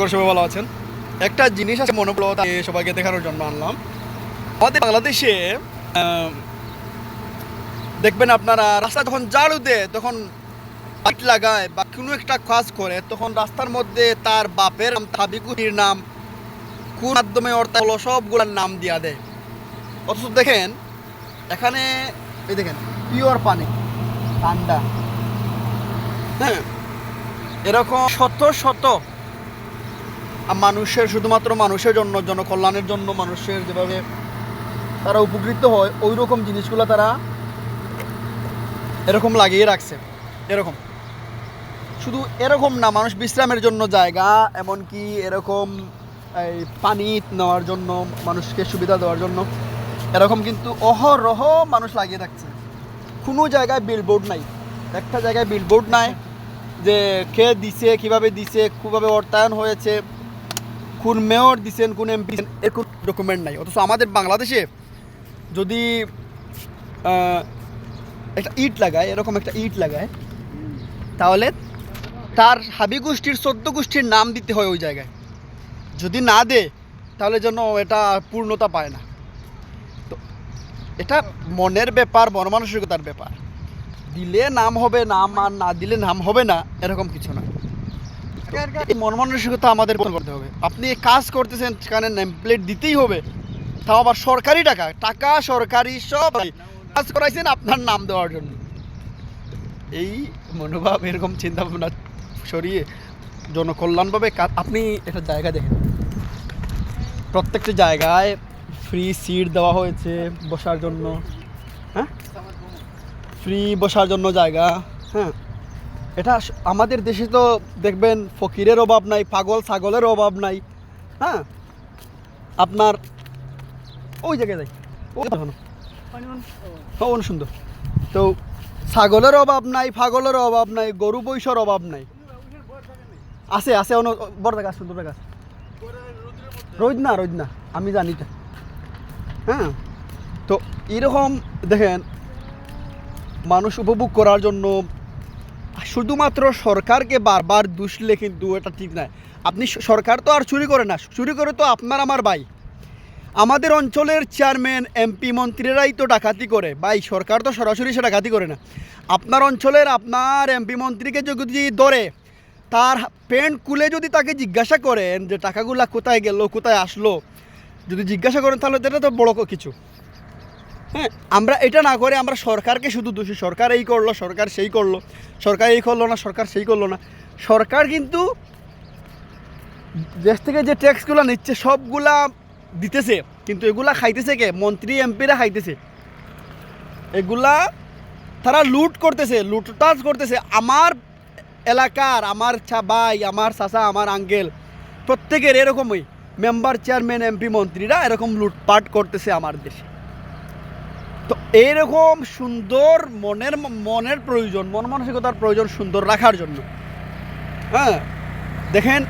করে সবাই ভালো আছেন। একটা জিনিস আছে মনে পড়ল সবাইকে দেখানোর জন্য আনলাম। আমাদের বাংলাদেশে দেখবেন আপনারা রাস্তা যখন ঝাড়ু দেয় তখন বাইক লাগায় বা কোনো একটা কাজ করে, তখন রাস্তার মধ্যে তার বাপের নাম তাবিকুটির নাম, কোন মাধ্যমে অর্থাৎ হলো, সবগুলোর নাম দিয়া দেয়। অথচ দেখেন, এখানে, এই দেখেন, পিওর পানি, ঠান্ডা। হ্যাঁ এরকম শত শত মানুষের, শুধুমাত্র মানুষের জন্য, জনকল্যাণের জন্য মানুষের যেভাবে তারা উপকৃত হয় ওই রকম জিনিসগুলো তারা এরকম লাগিয়ে রাখছে। এরকম। শুধু এরকম না, মানুষ বিশ্রামের জন্য জায়গা, এমনকি এরকম এই পানি নেওয়ার জন্য, মানুষকে সুবিধা দেওয়ার জন্য, এরকম কিন্তু অহরহ মানুষ লাগিয়ে রাখছে। কোনো জায়গায় বিলবোর্ড নাই। একটা জায়গায় বিলবোর্ড নাই যে কে দিছে, কীভাবে দিছে, কীভাবে অর্থায়ন হয়েছে কোন মেয়র দিছেন, কোন এমপি এর কোনো ডকুমেন্ট নাই। অথচ আমাদের বাংলাদেশে যদি একটা ইট লাগায়, এরকম একটা ইট লাগায়, তাহলে তার হাবি গোষ্ঠীর চোদ্দ গোষ্ঠীর নাম দিতে হয় ওই জায়গায়। যদি না দে, তাহলে যেন এটা পূর্ণতা পায় না। তো এটা মনের ব্যাপার, মনমানসিকতার ব্যাপার। দিলে নাম হবে, নাম আর না দিলে নাম হবে না, এরকম কিছু না। মন মানসিকতা আমাদের করতে হবে। আপনি কাজ করতেছেন সেখানে নেম দিতেই হবে। তাও আবার সরকারি টাকা। টাকা, সরকারি সব। কাজ করাইছেন আপনার নাম দেওয়ার জন্য। এই মনোভাব, এরকম চিন্তা ভাবনা সরিয়ে জনকল্যাণভাবে আপনি একটা জায়গা দেখেন। প্রত্যেকটা জায়গায় ফ্রি সিট দেওয়া হয়েছে বসার জন্য। হ্যাঁ? ফ্রি বসার জন্য জায়গা। হ্যাঁ? এটা আমাদের দেশে তো দেখবেন ফকিরের অভাব নাই, পাগল ছাগলের অভাব নাই। হ্যাঁ? আপনার ওই জায়গায় যাই। দেখো। হ্যাঁ সুন্দর। তো ছাগলের অভাব নাই, পাগলের অভাব নাই, গরু বৈশর অভাব নাই। আছে আছে, অন বড় গাছ সুন্দর গাছ রোদ না রোদ না, আমি জানি তো হ্যাঁ? তো এরকম দেখেন, মানুষ উপভোগ করার জন্য শুধুমাত্র সরকারকে বারবার দুষলে কিন্তু এটা ঠিক নয়। আপনি সরকার তো আর চুরি করে না, চুরি করে তো আপনার আমার ভাই। আমাদের অঞ্চলের চেয়ারম্যান, এমপি মন্ত্রীরাই তো ডাকাতি করে। ভাই, সরকার তো সরাসরি সে ডাকাতি করে না। আপনার অঞ্চলের আপনার এমপি মন্ত্রীকে যদি ধরে, তার প্যান্ট খুলে যদি তাকে জিজ্ঞাসা করেন যে টাকাগুলা কোথায় গেল, কোথায় আসলো, যদি জিজ্ঞাসা করেন তাহলে এটা তো বড় কিছু। হ্যাঁ আমরা এটা না করে আমরা সরকারকে শুধু দোষী, সরকার এই করল, সরকার সেই করল, সরকার এই করল না, সরকার সেই করল না। সরকার কিন্তু দেশ থেকে যে ট্যাক্সগুলো নিচ্ছে, সবগুলা দিতেছে, কিন্তু এগুলা খাইতেছে কে? মন্ত্রী, এমপিরা খাইতেছে। এগুলা তারা লুট করতেছে লুটতাজ করতেছে। আমার এলাকার, আমার ভাই, আমার চাচা, আমার আঙ্কেল প্রত্যেকের এরকমই। মেম্বার চেয়ারম্যান এমপি মন্ত্রীরা এরকম লুটপাট করতেছে আমার দেশে। তো এইরকম সুন্দর মনের মনের প্রয়োজন, মন মানসিকতার প্রয়োজন সুন্দর রাখার জন্য। হ্যাঁ? দেখেন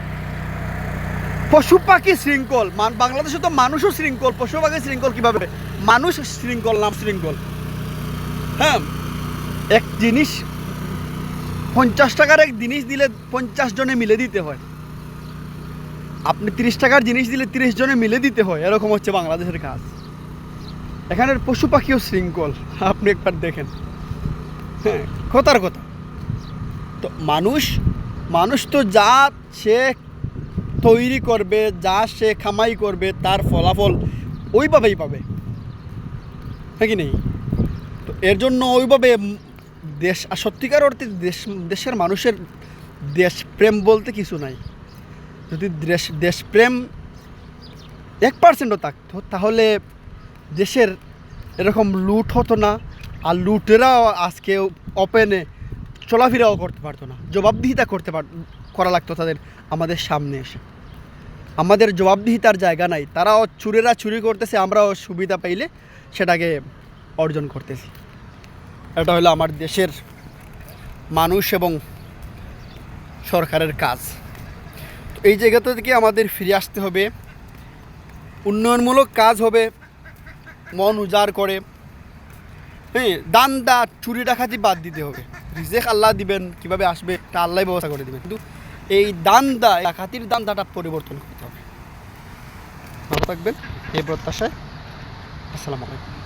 পশু পাখি শৃঙ্খল, মান- বাংলাদেশে তো মানুষও শৃঙ্খল পশু পাখি শৃঙ্খল কীভাবে? মানুষ শৃঙ্খল নাম শৃঙ্খল। হ্যাঁ? এক জিনিস, পঞ্চাশ টাকার এক জিনিস দিলে পঞ্চাশ জনে মিলে দিতে হয়। আপনি তিরিশ টাকার জিনিস দিলে তিরিশ জনে মিলে দিতে হয়, এরকম হচ্ছে বাংলাদেশের কাজ। এখানের পশু পাখিও শৃঙ্খল। আপনি একবার দেখেন। হ্যাঁ কথার কথা। তো মানুষ মানুষ তো যা সে তৈরি করবে, যা সে খামাই করবে, তার ফলাফল ওইভাবেই পাবে। হ্যাঁ কি নেই? তো এর জন্য ওইভাবে দেশ, আর সত্যিকার অর্থে দেশ, দেশের মানুষের দেশপ্রেম বলতে কিছু নাই। যদি দেশ, দেশপ্রেম এক পার্সেন্টও থাকতো, তাহলে দেশের এরকম লুট হতো না, আর লুটেরাও আজকে ওপেনে চলাফেরাও করতে পারতো না, জবাবদিহিতা করতে পার, করা লাগতো তাদের আমাদের সামনে এসে। আমাদের জবাবদিহিতার জায়গা নাই, তারাও চুরেরা চুরি করতেছে, আমরাও সুবিধা পাইলে সেটাকে অর্জন করতেছি। এটা হলো আমার দেশের মানুষ এবং সরকারের কাজ। এই জায়গাটা থেকে আমাদের ফিরে আসতে হবে। উন্নয়নমূলক কাজ হবে। মন উজাড় করে। হ্যাঁ দান দা চুরি ডাকাতি বাদ দিতে হবে। রিজেক আল্লাহ দিবেন, কীভাবে আসবে তা আল্লাহ ব্যবস্থা করে দিবেন। কিন্তু এই দান দা ডাকাতির দান দাটা পরিবর্তন করতে হবে। ভালো থাকবেন, এই প্রত্যাশায়। আসসালামু আলাইকুম।